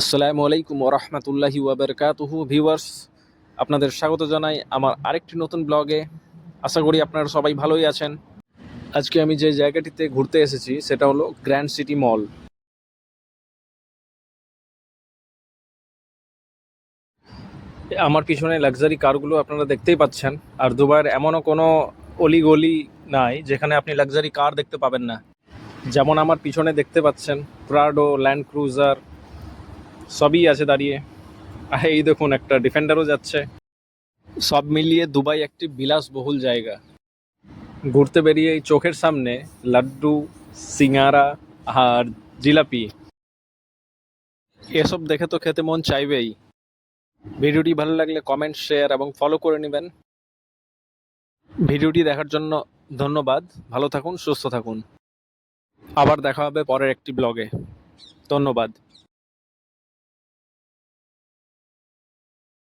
আসসালামু আলাইকুম ওরহমতুল্লাহি ওয়াবারকাতুহু ভিউয়ার্স। আপনাদের স্বাগত জানাই আমার আরেকটি নতুন ব্লগে। আশা করি আপনারা সবাই ভালোই আছেন। আজকে আমি যে জায়গাটিতে ঘুরতে এসেছি, সেটা হলো গ্র্যান্ড সিটি মল। আমার পিছনে লাক্সারি কারগুলো আপনারা দেখতেই পাচ্ছেন, আর দুবার এমনও কোনো অলিগলি নাই, যেখানে আপনি লাক্সারি কার দেখতে পাবেন না। যেমন আমার পিছনে দেখতে পাচ্ছেন প্রাডো ল্যান্ড ক্রুজার সবই আছে দাঁড়িয়ে। এই দেখুন, একটা ডিফেন্ডারও যাচ্ছে। সব মিলিয়ে দুবাই একটি বিলাসবহুল জায়গা। ঘুরতে বেরিয়ে এই চোখের সামনে লাড্ডু, সিঙ্গারা আর জিলাপি। এসব দেখে তো খেতে মন চাইবেই। ভিডিওটি ভালো লাগলে কমেন্ট শেয়ার এবং ফলো করে নেবেন। ভিডিওটি দেখার জন্য ধন্যবাদ। ভালো থাকুন, সুস্থ থাকুন। আবার দেখা হবে পরের একটি ব্লগে ধন্যবাদ।